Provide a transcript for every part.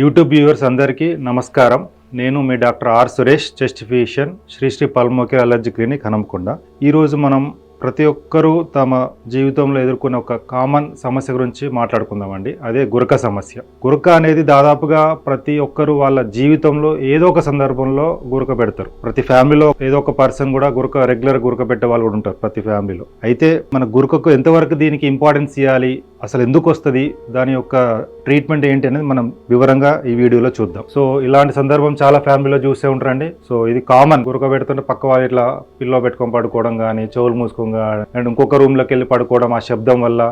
YouTube viewers అందరికీ నమస్కారం. నేను మీ doctor R Suresh chest physician Sri పల్మోకి allergy clinic Hanumakonda. ఈరోజు మనం ప్రతి ఒక్కరూ తమ జీవితంలో ఎదుర్కొనే ఒక కామన్ సమస్య గురించి మాట్లాడుకుందామండి. అదే గురక సమస్య. గురక అనేది దాదాపుగా ప్రతి ఒక్కరు వాళ్ళ జీవితంలో ఏదో ఒక సందర్భంలో గురక పెడతారు. ప్రతి ఫ్యామిలీలో ఏదో ఒక పర్సన్ కూడా గురక రెగ్యులర్ గురక పెట్టే వాళ్ళు కూడా ఉంటారు ప్రతి ఫ్యామిలీలో. అయితే మన గురకకు ఎంతవరకు దీనికి ఇంపార్టెన్స్ ఇవ్వాలి? అసలు ఎందుకు వస్తుంది? దాని యొక్క ట్రీట్మెంట్ ఏంటి అనేది మనం వివరంగా ఈ వీడియోలో చూద్దాం. సో ఇలాంటి సందర్భం చాలా ఫ్యామిలీలో చూసే ఉంటారండి. సో ఇది కామన్ గురక పెడుతుంటే పక్క వాళ్ళు ఇట్లా పిల్లో పెట్టుకొని పడుకోవడం కానీ చెవులు మూసుకోవడం కానీ అండ్ ఇంకొక రూమ్లోకి వెళ్ళి పడుకోవడం ఆ శబ్దం వల్ల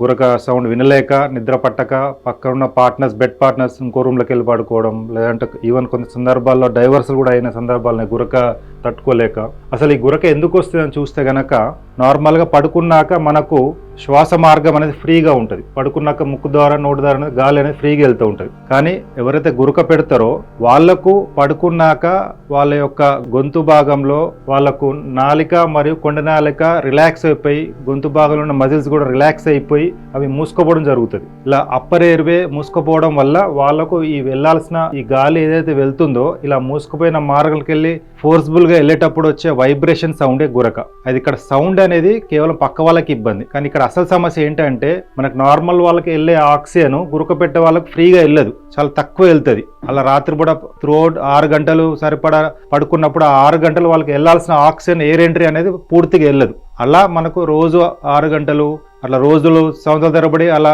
గురక సౌండ్ వినలేక నిద్ర పట్టక పక్కనున్న పార్ట్నర్స్ బెడ్ పార్ట్నర్స్ ఇంకో రూమ్లోకి వెళ్ళి పడుకోవడం లేదంటే ఈవెన్ కొన్ని సందర్భాల్లో డైవర్స్ కూడా అయిన సందర్భాలని గురక తట్టుకోలేక. అసలు ఈ గురక ఎందుకు వస్తుందని చూస్తే గనక నార్మల్గా పడుకున్నాక మనకు శ్వాస మార్గం అనేది ఫ్రీగా ఉంటుంది. పడుకున్నాక ముక్కు ద్వారా నోటి ద్వారా అనేది గాలి అనేది ఫ్రీగా వెళ్తూ ఉంటుంది. కానీ ఎవరైతే గురక పెడతారో వాళ్ళకు పడుకున్నాక వాళ్ళ యొక్క గొంతు భాగంలో వాళ్ళకు నాలిక మరియు కొండ నాలిక రిలాక్స్ అయిపోయి గొంతు భాగంలో ఉన్న మజిల్స్ కూడా రిలాక్స్ అయిపోయి అవి మూసుకోపోవడం జరుగుతుంది. ఇలా అప్పర్ ఎయిర్వే మూసుకుపోవడం వల్ల వాళ్ళకు ఈ వెళ్ళాల్సిన ఈ గాలి ఏదైతే వెళ్తుందో ఇలా మూసుకుపోయిన మార్గాలకు వెళ్ళి ఫోర్స్ఫుల్గా వెళ్ళేటప్పుడు వచ్చే వైబ్రేషన్ సౌండే గురక. అది ఇక్కడ సౌండ్ అనేది కేవలం పక్క వాళ్ళకి ఇబ్బంది. కానీ ఇక్కడ అసలు సమస్య ఏంటంటే మనకు నార్మల్ వాళ్ళకి వెళ్ళే ఆక్సిజన్ గురక పెట్టే వాళ్ళకి ఫ్రీగా వెళ్ళదు. చాలా తక్కువ వెళ్తుంది. అలా రాత్రి కూడా ఆరు గంటలు సరిపడా పడుకున్నప్పుడు ఆ ఆరు గంటలు వాళ్ళకి వెళ్ళాల్సిన ఆక్సిజన్ ఎయిర్ ఎంట్రీ అనేది పూర్తిగా వెళ్ళదు. అలా మనకు రోజు ఆరు గంటలు అట్లా రోజులు సంవత్సరాల తరబడి అలా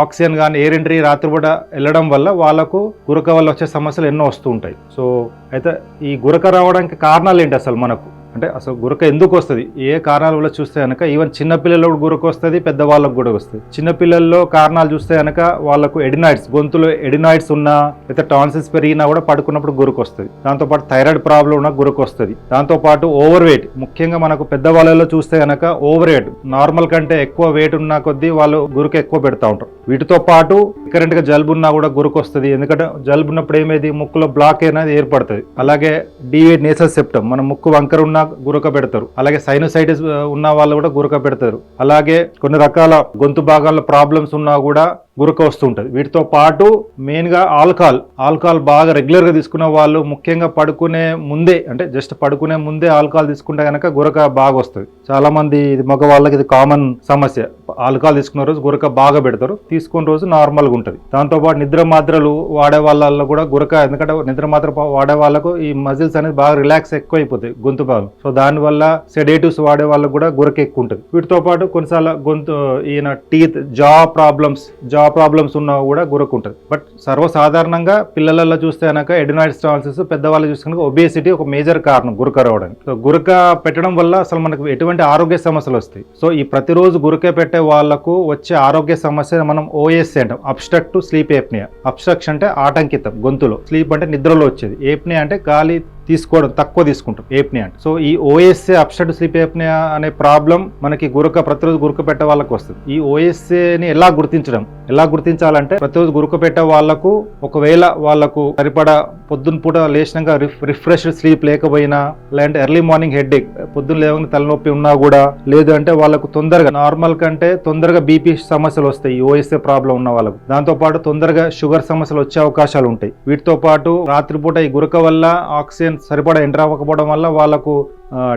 ఆక్సిజన్ కానీ ఎయిర్ ఎంట్రీ రాత్రిపూట వెళ్ళడం వల్ల వాళ్ళకు గురక వల్ల వచ్చే సమస్యలు ఎన్నో వస్తూ ఉంటాయి. సో అయితే ఈ గురక రావడానికి కారణాలు ఏంటి అసలు మనకు? అంటే అసలు గురక ఎందుకు వస్తుంది? ఏ కారణాల వల్ల చూస్తే కనుక ఈవెన్ చిన్నపిల్లల్లో కూడా గురక వస్తుంది పెద్దవాళ్ళకు కూడా వస్తుంది. చిన్నపిల్లల్లో కారణాలు చూస్తే కనుక వాళ్ళకు ఎడినాయిడ్స్ గొంతులో ఎడినాయిడ్స్ ఉన్నా లేదా టాన్సిల్స్ పెరిగినా కూడా పడుకున్నప్పుడు గురక వస్తుంది. దాంతోపాటు థైరాయిడ్ ప్రాబ్లం ఉన్న గురక వస్తుంది. దాంతోపాటు ఓవర్ వెయిట్ ముఖ్యంగా మనకు పెద్దవాళ్ళలో చూస్తే కనుక ఓవర్ వెయిట్ నార్మల్ కంటే ఎక్కువ వెయిట్ ఉన్న కొద్దీ వాళ్ళు గురుకు ఎక్కువ పెడతా ఉంటారు. వీటితో పాటు కరెంట్గా జలుబు ఉన్నా కూడా గురక వస్తుంది. ఎందుకంటే జలుబు ఉన్నప్పుడు ఏమైంది? ముక్కులో బ్లాక్ అనేది ఏర్పడుతుంది. అలాగే డివైడ్ నేసల్ సెప్టమ్ మన ముక్కు వంకర ఉన్న గురక పెడతారు అలాగే సైనోసైటిస్ ఉన్న వాళ్ళు కూడా గురక పెడతారు అలాగే కొన్ని రకాల గొంతు భాగాల్లో ప్రాబ్లమ్స్ ఉన్నా కూడా గురక వస్తుంటుంది వీటితో పాటు మెయిన్గా ఆల్కహాల్ ఆల్కహాల్ బాగా రెగ్యులర్గా తీసుకున్న వాళ్ళు ముఖ్యంగా పడుకునే ముందే అంటే జస్ట్ పడుకునే ముందే ఆల్కహాల్ తీసుకుంటే కనుక గురక బాగా వస్తుంది. చాలామంది ఇది మగవాళ్ళకి ఇది కామన్ సమస్య. ఆల్కహాల్ తీసుకున్న రోజు గురక బాగా పెడతారు. తీసుకున్న రోజు నార్మల్గా ఉంటుంది. దాంతోపాటు నిద్ర మాత్రలు వాడే వాళ్ళల్లో కూడా గురక ఎందుకంటే నిద్ర మాత్ర వాడే వాళ్ళకు ఈ మజిల్స్ అనేది బాగా రిలాక్స్ ఎక్కువ అయిపోతాయి గొంతు భాగం సో దానివల్ల సెడేటివ్స్ వాడే వాళ్ళకు కూడా గురక ఎక్కువ ఉంటుంది. వీటితో పాటు కొన్నిసార్లు గొంతు ఈయన టీత్ జా ప్రాబ్లమ్స్ జా ప్రాబ్లమ్స్ ఉన్నా కూడా గురకుంటుంది. బట్ సర్వసాధారణంగా పిల్లలలో చూస్తే కనుక ఎడినాయిడ్ టాన్సిల్స్ పెద్దవాళ్ళు చూస్తే కనుక ఒబేసిటీ ఒక మేజర్ కారణం గురక రావడానికి సో గురక పెట్టడం వల్ల అసలు మనకు ఎటువంటి ఆరోగ్య సమస్యలు వస్తాయి. సో ఈ ప్రతిరోజు గురక పెట్టే వాళ్ళకు వచ్చే ఆరోగ్య సమస్య మనం ఓఎస్ అంటాం. అబ్స్ట్రక్ట్ స్లీప్ ఏప్నియా అబ్స్ట్రక్షన్ అంటే ఆటంకితం గొంతులో. స్లీప్ అంటే నిద్రలో వచ్చేది. ఏప్నియా అంటే గాలి తీసుకోవడం తక్కువ తీసుకుంటాం. ఏప్నియా అంటే. సో ఈ ఓఎస్ఏ అప్స్టడ్ స్లీప్ ఏప్నియా అనే ప్రాబ్లం మనకి గురక ప్రతిరోజు గురక పెట్టే వాళ్ళకి వస్తుంది. ఈ ఓఎస్ఏని ఎలా గుర్తించడం? ఎలా గుర్తించాలంటే ప్రతిరోజు గురక పెట్టే వాళ్ళకు ఒకవేళ వాళ్ళకు సరిపడా పొద్దున్న పూట లేచినాక రిఫ్ రిఫ్రెష్ స్లీప్ లేకపోయినా లేదంటే ఎర్లీ మార్నింగ్ హెడ్ ఎక్ పొద్దున్న లేవని తలనొప్పి ఉన్నా కూడా లేదు అంటే వాళ్ళకు తొందరగా నార్మల్ కంటే తొందరగా బీపీ సమస్యలు వస్తాయి ఓఎస్ఏ ప్రాబ్లం ఉన్న వాళ్ళకు దాంతో పాటు తొందరగా షుగర్ సమస్యలు వచ్చే అవకాశాలు ఉంటాయి. వీటితో పాటు రాత్రిపూట ఈ గురక వల్ల ఆక్సిజన్ సరిపడా ఎంటర్ అవ్వకపోవడం వల్ల వాళ్ళకు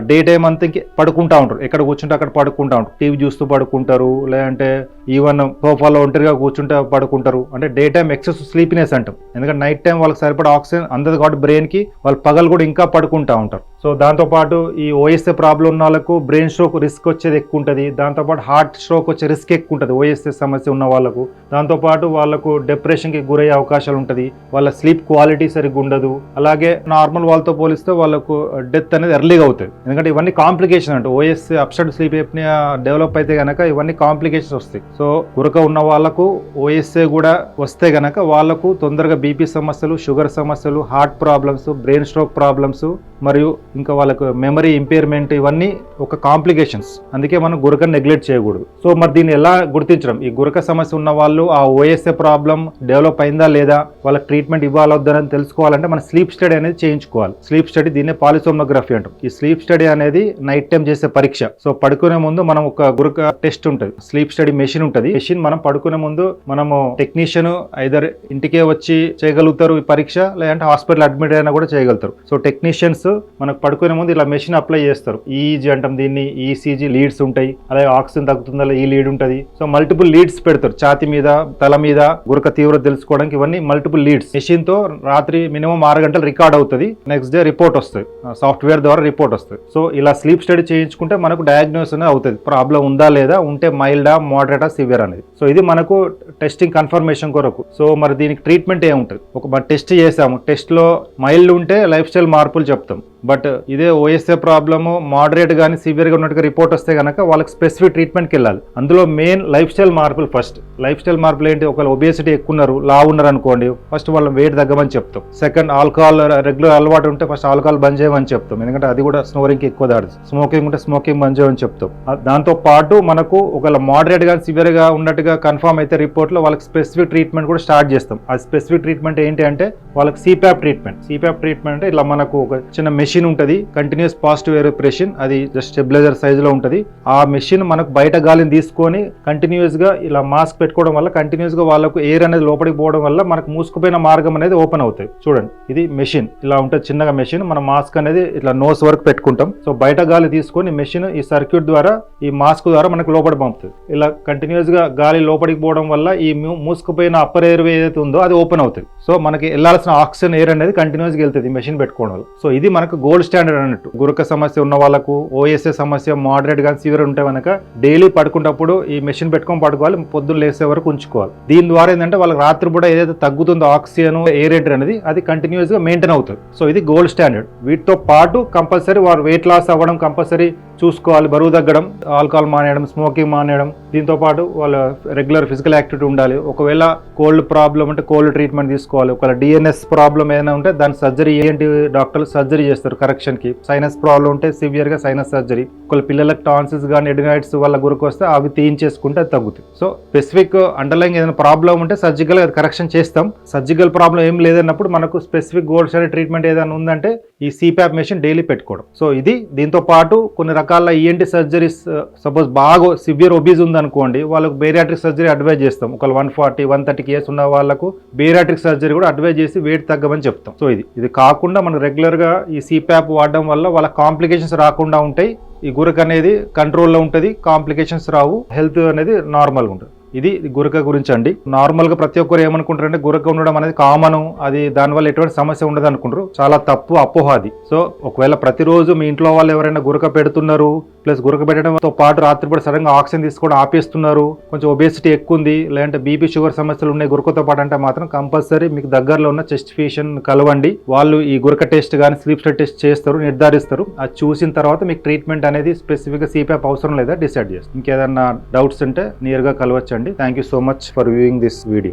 డే టైం అంతా పడుకుంటా ఉంటారు. ఎక్కడ కూర్చుంటే అక్కడ పడుకుంటా ఉంటారు. టీవీ చూస్తూ పడుకుంటారు లేదంటే ఈవెన్ సోఫాలో ఒంటరిగా కూర్చుంటే పడుకుంటారు. అంటే డే టైం ఎక్సెస్ స్లీపినెస్ అంటాం. ఎందుకంటే నైట్ టైం వాళ్ళకి సరిపడా ఆక్సిజన్ అందదు కాబట్టి బ్రెయిన్కి వాళ్ళు పగలు కూడా ఇంకా పడుకుంటా ఉంటారు. సో దాంతోపాటు ఈ ఓఎస్ఏ ప్రాబ్లం ఉన్న వాళ్ళకు బ్రెయిన్ స్ట్రోక్ రిస్క్ వచ్చేది ఎక్కువ ఉంటుంది దాంతోపాటు హార్ట్ స్ట్రోక్ వచ్చే రిస్క్ ఎక్కువ ఉంటుంది ఓఎస్ఏ సమస్య ఉన్న వాళ్ళకు. దాంతోపాటు వాళ్ళకు డిప్రెషన్కి గురయ్యే అవకాశాలు ఉంటుంది. వాళ్ళ స్లీప్ క్వాలిటీ సరిగ్గా ఉండదు. అలాగే నార్మల్ వాళ్ళతో పోలిస్తే వాళ్ళకు డెత్ అనేది ఎర్లీగా అవుతుంది. ఎందుకంటే ఇవన్నీ కాంప్లికేషన్ అంటే. ఓఎస్ఏ అప్సైడ్ స్లీప్ ఎప్నియా డెవలప్ అయితే కనుక ఇవన్నీ కాంప్లికేషన్స్ వస్తాయి. సో గురక ఉన్న వాళ్ళకు ఓఎస్ఏ కూడా వస్తే గనక వాళ్ళకు తొందరగా బీపీ సమస్యలు షుగర్ సమస్యలు heart problems brain stroke problems మరియు ఇంకా వాళ్ళకు మెమరీ ఇంపైర్మెంట్ ఇవన్నీ ఒక కాంప్లికేషన్స్ అందుకే మనం గురక నెగ్లెక్ట్ చేయకూడదు. సో మరి దీన్ని ఎలా గుర్తించడం? ఈ గురక సమస్య ఉన్న వాళ్ళు ఆ ఓఎస్ఏ ప్రాబ్లం డెవలప్ అయిందా లేదా? వాళ్ళకి ట్రీట్మెంట్ ఇవ్వాలొద్దని తెలుసుకోవాలంటే మన స్లీప్ స్టడీ అనేది చేయించుకోవాలి. స్లీప్ స్టడీ దీన్నే పాలిసోమోగ్రఫీ అంటాం. ఈ స్లీప్ స్టడీ అనేది నైట్ టైం చేసే పరీక్ష. సో పడుకునే ముందు మనం ఒక గురక టెస్ట్ ఉంటుంది. స్లీప్ స్టడీ మెషిన్ ఉంటుంది. మెషిన్ మనం పడుకునే ముందు మనము టెక్నీషియన్ ఐదర్ ఇంటికే వచ్చి చేయగలుగుతారు ఈ పరీక్ష లేదంటే హాస్పిటల్ అడ్మిట్ అయినా కూడా చేయగలుగుతారు. సో టెక్నీషియన్స్ మనకు పడుకునే ముందు ఇలా మెషిన్ అప్లై చేస్తారు. ఈజీ అంటాం దీన్ని ఈసీజీ లీడ్స్ ఉంటాయి. అలాగే ఆక్సిజన్ తగ్గుతుందా ఈ లీడ్ ఉంటుంది. సో మల్టిపుల్ లీడ్స్ పెడతారు. ఛాతి మీద తల మీద గురక తీవ్రత తెలుసుకోవడానికి ఇవన్నీ మల్టిపుల్ లీడ్స్. మెషిన్తో రాత్రి మినిమం ఆరు గంటలు రికార్డ్ అవుతుంది. నెక్స్ట్ డే రిపోర్ట్ వస్తుంది. సాఫ్ట్వేర్ ద్వారా రిపోర్ట్ వస్తుంది. సో ఇలా స్లీప్ స్టడీ చేయించుకుంటే మనకు డయాగ్నోస్ అనేది అవుతుంది. ప్రాబ్లం ఉందా లేదా? ఉంటే మైల్డా మోడరేటా సివియర్ అనేది. సో ఇది మనకు టెస్టింగ్ కన్ఫర్మేషన్ కొరకు. సో మరి దీనికి ట్రీట్మెంట్ ఏముంటుంది? ఒక టెస్ట్ చేసాము. టెస్ట్లో మైల్డ్ ఉంటే లైఫ్ స్టైల్ మార్పులు చెప్తాం. బట్ ఇదే ఓఎస్ఏ ప్రాబ్లము మోడరేట్ కానీ సివియర్గా ఉన్నట్టుగా రిపోర్ట్ వస్తే కనుక వాళ్ళకి స్పెసిఫిక్ ట్రీట్మెంట్కి వెళ్ళాలి. అందులో మెయిన్ లైఫ్ స్టైల్ మార్పులు ఫస్ట్ లైఫ్ స్టైల్ మార్పులు ఏంటి? ఒకవేళ ఒబేసిటీ ఎక్కువ ఉన్నారు లా ఉన్నారు అనుకోండి ఫస్ట్ వాళ్ళ వెయిట్ తగ్గమని చెప్తాం. సెకండ్ ఆల్కహాల్ రెగ్యులర్ అలవాటు ఉంటే ఫస్ట్ ఆల్కహాల్ బంద్ చేయమని చెప్తాం. ఎందుకంటే అది కూడా స్నోరింగ్కి ఎక్కువ దాడుతుంది స్మోకింగ్ ఉంటే స్మోకింగ్ బంద్ చేయమని చెప్తాం. దాంతో పాటు మనకు ఒకవేళ మోడరేట్ కానీ సివియర్గా ఉన్నట్టుగా కన్ఫర్మ్ అయితే రిపోర్ట్లో వాళ్ళకి స్పెసిఫిక్ ట్రీట్మెంట్ కూడా స్టార్ట్ చేస్తాం. ఆ స్పెసిఫిక్ ట్రీట్మెంట్ ఏంటి అంటే వాళ్ళకి సిప్యాప్ ట్రీట్మెంట్ సిప్యాప్ ట్రీట్మెంట్ అంటే ఇలా మనకు ఒక చిన్న మెషిన్ మెషిన్ ఉంటుంది కంటిన్యూస్ పాజిటివ్ ఎయిర్ ప్రెషన్ అది జస్ట్ స్టెబిలైజర్ సైజులో ఉంటుంది. ఆ మెషిన్ మనకు బయట గాలిని తీసుకొని కంటిన్యూస్గా ఇలా మాస్క్ పెట్టుకోవడం వల్ల కంటిన్యూస్గా వాళ్ళకు ఎయిర్ అనేది లోపలికి పోవడం వల్ల మనకు మూసుకుపోయిన మార్గం అనేది ఓపెన్ అవుతుంది. చూడండి ఇది మెషిన్. ఇలా ఉంటుంది చిన్నగా మెషిన్ మన మాస్క్ అనేది ఇట్లా నోస్ వరకు పెట్టుకుంటాం. సో బయట గాలి తీసుకొని మెషిన్ ఈ సర్క్యూట్ ద్వారా ఈ మాస్క్ ద్వారా మనకు లోపలికి పంపుతుంది. ఇలా కంటిన్యూస్గా గాలి లోపలికి పోవడం వల్ల ఈ మూసుకుపోయిన అప్పర్ ఎయిర్ ఏదైతే ఉందో అది ఓపెన్ అవుతుంది. సో మనకి వెళ్ళాల్సిన ఆక్సిజన్ ఎయిర్ అనేది కంటిన్యూస్గా వెళ్తుంది మెషిన్ పెట్టుకోవడం వల్ల. సో ఇది మనకు గోల్డ్ స్టాండర్డ్ అన్నట్టు. గురక సమస్య ఉన్న వాళ్ళకు ఓఎస్ఏ సమస్య మోడరేట్గా సివియర్ ఉంటే కనుక డైలీ పడుకున్నప్పుడు ఈ మెషిన్ పెట్టుకొని పడుకోవాలి పొద్దున్న లేసే వరకు ఉంచుకోవాలి. దీని ద్వారా ఏంటంటే వాళ్ళకి రాత్రి కూడా ఏదైతే తగ్గుతుందో ఆక్సిజన్ ఎయిర్ ఎంటర్ అనేది అది కంటిన్యూస్గా మెయింటైన్ అవుతుంది. సో ఇది గోల్డ్ స్టాండర్డ్ వీటితో పాటు కంపల్సరీ వారు వెయిట్ లాస్ అవ్వడం కంపల్సరీ చూసుకోవాలి బరువు తగ్గడం ఆల్కహాల్ మానేయడం స్మోకింగ్ మానేయడం. దీంతో పాటు వాళ్ళ రెగ్యులర్ ఫిజికల్ యాక్టివిటీ ఉండాలి. ఒకవేళ కోల్డ్ ప్రాబ్లం అంటే కోల్డ్ ట్రీట్మెంట్ తీసుకోవాలి. ఒకవేళ డిఎన్ఎస్ ప్రాబ్లం ఏదైనా ఉంటే దాని సర్జరీ ఏంటి డాక్టర్లు? సర్జరీ చేస్తారు. కరెక్షన్ కరెక్షన్కి సైనస్ ప్రాబ్లం ఉంటే సివియర్గా సైనస్ సర్జరీ ఒకవేళ పిల్లలకు టాన్సిల్స్ కానీ ఎడినైట్స్ వల్ల గురికి వస్తే అవి తీయించేసుకుంటే అది తగ్గుతుంది. సో స్పెసిఫిక్ అండర్లైన్ ఏదైనా ప్రాబ్లం ఉంటే సర్జికల్ కరెక్షన్ చేస్తాం. సర్జికల్ ప్రాబ్లం ఏం లేదన్నప్పుడు మనకు స్పెసిఫిక్ గోల్డ్ సైడ్ ట్రీట్మెంట్ ఏదైనా ఉందంటే ఈ సిప్యాప్ మెషిన్ డైలీ పెట్టుకోవడం. సో ఇది దీంతో పాటు కొన్ని రకాల ఈఎన్టీ సర్జరీస్ సపోజ్ బాగా సివియర్ ఒబీజ్ ఉందనుకోండి వాళ్ళకు బేరియాట్రిక్ సర్జరీ అడ్వైజ్ చేస్తాం. ఒకవేళ one forty one thirty case ఉన్న వాళ్ళకు బేరియాట్రిక్ సర్జరీ కూడా అడ్వైజ్ చేసి వెయిట్ తగ్గమని చెప్తాం. సో ఇది ఇది కాకుండా మనం రెగ్యులర్గా ఈ సిప్యాప్ వాడడం వల్ల వాళ్ళ కాంప్లికేషన్స్ రాకుండా ఉంటాయి. ఈ గురక అనేది కంట్రోల్లో ఉంటుంది కాంప్లికేషన్స్ రావు. హెల్త్ అనేది నార్మల్గా ఉంటుంది. ఇది గురక గురించి అండి. నార్మల్గా ప్రతి ఒక్కరు ఏమనుకుంటారంటే గురక ఉండడం అనేది కామను అది దానివల్ల ఎటువంటి సమస్య ఉండదు అనుకుంటారు. చాలా తప్పు అపోహ అది. సో ఒకవేళ ప్రతిరోజు మీ ఇంట్లో వాళ్ళు ఎవరైనా గురక పెడుతున్నారు ప్లస్ గురక పెట్టడంతో పాటు రాత్రిపూట సడన్గా ఆక్సిజన్ తీసుకోవడం ఆపేస్తున్నారు కొంచెం ఒబేసిటీ ఎక్కువ ఉంది లేదంటే బీపీ షుగర్ సమస్యలు ఉన్నాయి గురకతో పాటు అంటే మాత్రం కంపల్సరీ మీకు దగ్గరలో ఉన్న చెస్ట్ ఫిషన్ కలవండి. వాళ్ళు ఈ గురక టెస్ట్ కానీ స్లీప్ టెస్ట్ చేస్తారు నిర్ధారిస్తారు. అది చూసిన తర్వాత మీకు ట్రీట్మెంట్ అనేది స్పెసిఫిక్గా సిపిఎఫ్ అవసరం లేదా డిసైడ్ చేస్తారు. ఇంకేదన్నా డౌట్స్ ఉంటే నియర్గా కలవచ్చండి. thank you so much for viewing this video